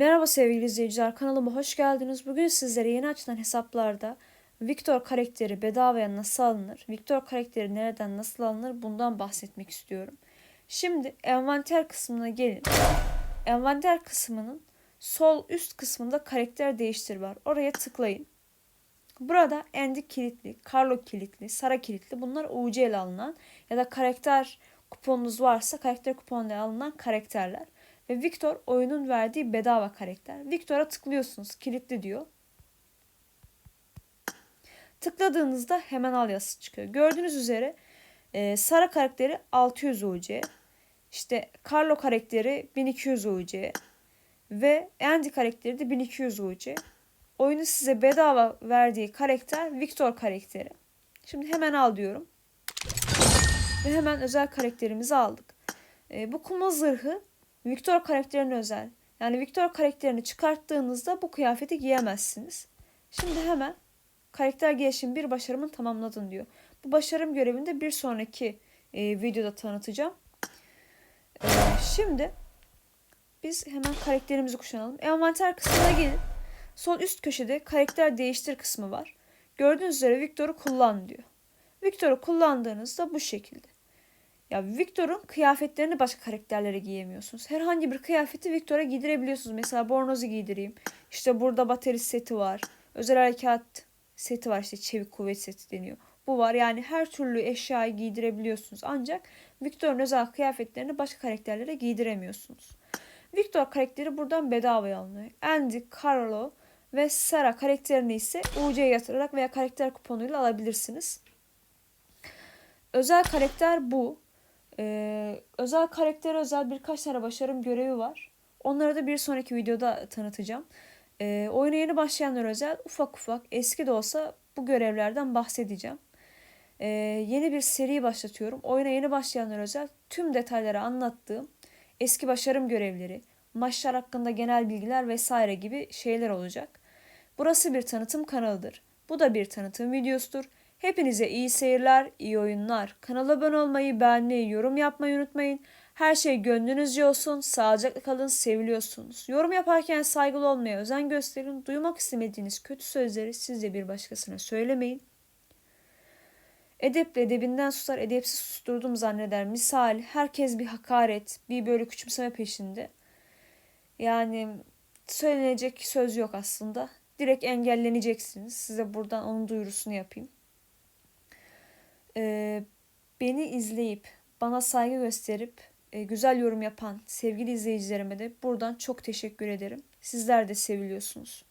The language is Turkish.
Merhaba sevgili izleyiciler, kanalıma hoş geldiniz. Bugün sizlere yeni açılan hesaplarda Victor karakteri bedavaya nasıl alınır, Victor karakteri nereden nasıl alınır bundan bahsetmek istiyorum. Şimdi envanter kısmına gelin. Envanter kısmının sol üst kısmında karakter değiştir var. Oraya tıklayın. Burada Andy kilitli, Carlo kilitli, Sara kilitli bunlar UC ile alınan ya da karakter kuponunuz varsa karakter kuponuyla alınan karakterler. Ve Victor oyunun verdiği bedava karakter. Victor'a tıklıyorsunuz. Kilitli diyor. Tıkladığınızda hemen al yazısı çıkıyor. Gördüğünüz üzere e, Sara karakteri 600 UC. İşte Carlo karakteri 1200 UC. Ve Andy karakteri de 1200 UC. Oyunu size bedava verdiği karakter Victor karakteri. Şimdi hemen al diyorum. Ve hemen özel karakterimizi aldık. E, bu kuma zırhı Victor karakterine özel. Yani Victor karakterini çıkarttığınızda bu kıyafeti giyemezsiniz. Şimdi hemen karakter gelişim bir başarımın tamamladın diyor. Bu başarım görevinde bir sonraki e, videoda tanıtacağım. E, şimdi biz hemen karakterimizi kuşanalım. Envanter kısmına gelin. Sol üst köşede karakter değiştir kısmı var. Gördüğünüz üzere Victor'u kullan diyor. Victor'u kullandığınızda bu şekilde. Ya Victor'un kıyafetlerini başka karakterlere giyemiyorsunuz. Herhangi bir kıyafeti Victor'a giydirebiliyorsunuz. Mesela bornozu giydireyim. İşte burada bateri seti var. Özel harekat seti var. İşte çevik kuvvet seti deniyor. Bu var. Yani her türlü eşyayı giydirebiliyorsunuz. Ancak Victor'un özel kıyafetlerini başka karakterlere giydiremiyorsunuz. Victor karakteri buradan bedavaya alınıyor. Andy, Carlo ve Sarah karakterini ise UC'ye yatırarak veya karakter kuponuyla alabilirsiniz. Özel karakter bu. Ee, özel karakter özel birkaç tane başarım görevi var. Onları da bir sonraki videoda tanıtacağım. Ee, oyuna yeni başlayanlar özel ufak ufak eski de olsa bu görevlerden bahsedeceğim. Ee, yeni bir seri başlatıyorum. Oyuna yeni başlayanlar özel tüm detayları anlattığım eski başarım görevleri, maçlar hakkında genel bilgiler vesaire gibi şeyler olacak. Burası bir tanıtım kanalıdır. Bu da bir tanıtım videosudur. Hepinize iyi seyirler, iyi oyunlar. Kanala abone olmayı, beğenmeyi, yorum yapmayı unutmayın. Her şey gönlünüzce olsun. Sağlıcakla kalın, seviliyorsunuz. Yorum yaparken saygılı olmaya özen gösterin. Duymak istemediğiniz kötü sözleri siz de bir başkasına söylemeyin. Edeple edebinden susar, edepsiz susturdum zanneder. Misal herkes bir hakaret, bir böyle küçümseme peşinde. Yani söylenecek söz yok aslında. Direkt engelleneceksiniz. Size buradan onun duyurusunu yapayım. Ee, beni izleyip bana saygı gösterip e, güzel yorum yapan sevgili izleyicilerime de buradan çok teşekkür ederim. Sizler de seviliyorsunuz.